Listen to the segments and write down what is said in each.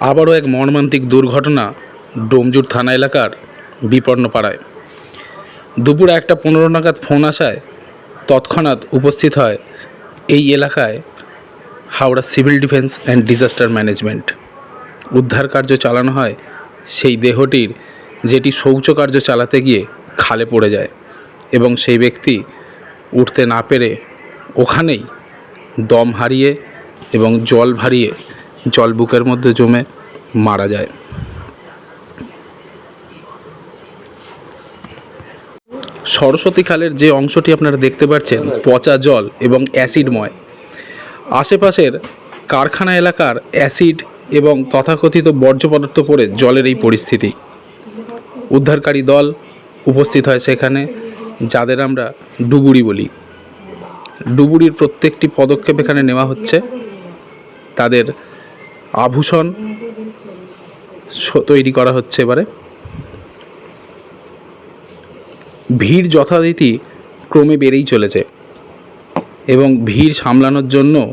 আবারও এক মর্মান্তিক দুর্ঘটনা ডোমজুর থানা এলাকার বিপন্নপাড়ায় দুপুর একটা পনেরো নাগাদ ফোন আসায় তৎক্ষণাৎ উপস্থিত হয় এই এলাকায় Howrah civil defence and disaster management. উদ্ধার কার্য চালানো হয় সেই দেহটির, যেটি শৌচকার্য চালাতে গিয়ে খালে পড়ে যায় এবং সেই ব্যক্তি উঠতে না পেরে ওখানেই দম হারিয়ে এবং জল ভারিয়ে জল বুকের মধ্যে জমে মারা যায়। সরস্বতী খালের যে অংশটি আপনারা দেখতে পাচ্ছেন, পচা জল এবং অ্যাসিডময়। আশেপাশের কারখানা এলাকার অ্যাসিড এবং তথাকথিত বর্জ্য পদার্থ পড়ে জলের এই পরিস্থিতি। উদ্ধারকারী দল উপস্থিত হয় সেখানে, যাদের আমরা ডুবুরি বলি। ডুবুরির প্রত্যেকটি পদক্ষেপ এখানে নেওয়া হচ্ছে। তাদের আভূষণ তৈরি করা হচ্ছে এবারে। ভিড় যথারীতি ক্রমে বেড়েই চলেছে এবং ভিড় সামলানোর জন্য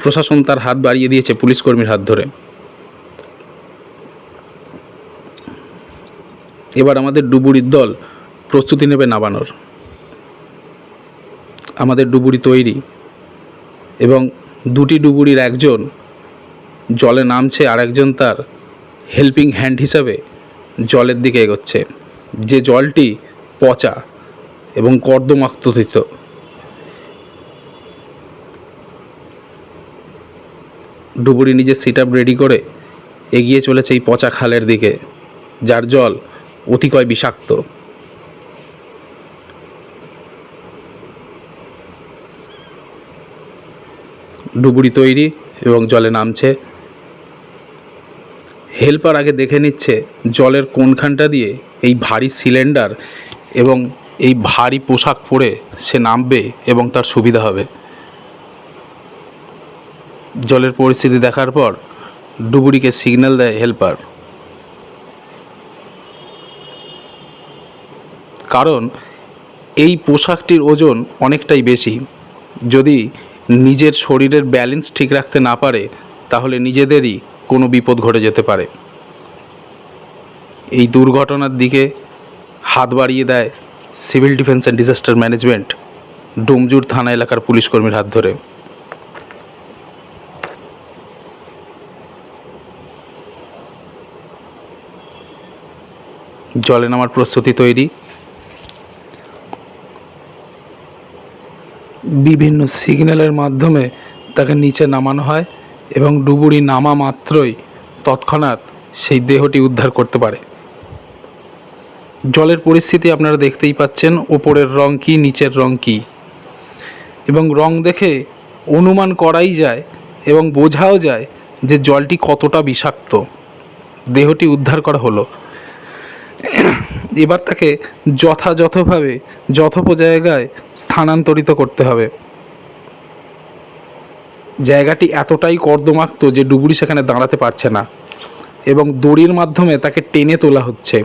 প্রশাসন তার হাত বাড়িয়ে দিয়েছে পুলিশ কর্মীর হাত ধরে। এবার আমাদের ডুবুরির দল প্রস্তুতি নেবে নামানোর। আমাদের ডুবুরি তৈরি এবং দুটি ডুবুরির একজন জলে নামছে আর একজন তার হেল্পিং হ্যান্ড হিসাবে জলের দিকে এগোচ্ছে। যে জলটি পচা এবং কর্দমাক্তথিত ডুবুরি নিজের সিট আপ রেডি করে এগিয়ে চলেছে এই পচা খালের দিকে, যার জল অতিকয় বিষাক্ত। ডুবুরি তৈরি এবং জলে নামছে হেল্পার আগে দেখে নিচ্ছে জলের কোনখানটা দিয়ে এই ভারী সিলিন্ডার এবং এই ভারী পোশাক পরে সে নামবে এবং তার সুবিধা হবে। জলের পরিস্থিতি দেখার পর ডুবুরিকে সিগন্যাল দেয় হেল্পার। কারণ এই পোশাকটির ওজন অনেকটাই বেশি। যদি নিজের শরীরের ব্যালেন্স ঠিক রাখতে না পারে, তাহলে নিজেদেরই কোনো বিপদ ঘটে যেতে পারে। এই দুর্ঘটনার দিকে হাত বাড়িয়ে দেয় civil defence and disaster management, Domjur থানা এলাকার পুলিশ কর্মীর হাত ধরে। জলে নামার প্রস্তুতি তৈরি। বিভিন্ন সিগন্যালের মাধ্যমে তাকে নিচে নামানো হয়। এবং ডুবুরি নামা মাত্রই তৎক্ষণাৎ সেই দেহটি উদ্ধার করতে পারে। জলের পরিস্থিতি আপনারা দেখতেই পাচ্ছেন ওপরের রং কী, নিচের রং কী। এবং রং দেখে অনুমান করাই যায় এবং বোঝাও যায় যে জলটি কতটা বিষাক্ত। দেহটি উদ্ধার করা হলো। এবার তাকে যথাযথভাবে যথোপ জায়গায় স্থানান্তরিত করতে হবে। জায়গাটি এতটাই কর্দমাক্ত যে ডুবুরি সেখানে দাঁড়াতে পারছে না এবং দড়ির মাধ্যমে তাকে টেনে তোলা হচ্ছে।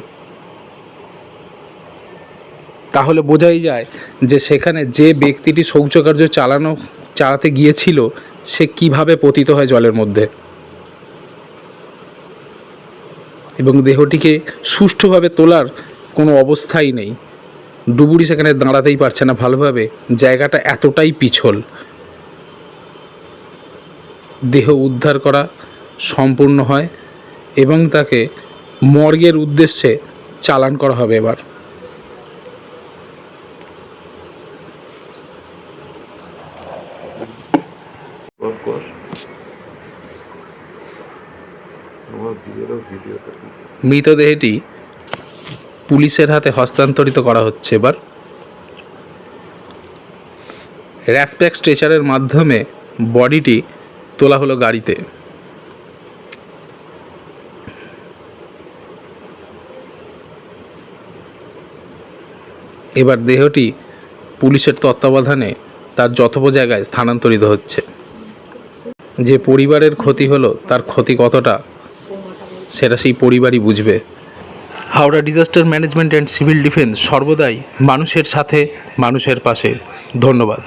তাহলে বোঝাই যায় যে সেখানে যে ব্যক্তিটি শৌচকার্য চালানো, চালাতে গিয়েছিল, সে কীভাবে পতিত হয় জলের মধ্যে? এবং দেহটিকে সুষ্ঠুভাবে তোলার কোনো অবস্থাই নেই। ডুবুরি সেখানে দাঁড়াতেই পারছে না ভালোভাবে। জায়গাটা এতটাই পিছল। দেহ উদ্ধার করা সম্পূর্ণ হয় এবং তাকে মর্গের উদ্দেশ্যে চালান করা হবে এবার। মৃতদেহটি পুলিশের হাতে হস্তান্তরিত করা হচ্ছে এবার। র্যাসপ্যাক স্ট্রেচারের মাধ্যমে বডিটি তোলা হলো গাড়িতে। এবার দেহটি পুলিশের তত্ত্বাবধানে তার যথোপ জায়গায় স্থানান্তরিত হচ্ছে। যে পরিবারের ক্ষতি হলো, তার ক্ষতি কতটা, সেটা সেই পরিবারই বুঝবে। Howrah disaster management and civil defence সর্বদাই মানুষের সাথে, মানুষের পাশে। ধন্যবাদ।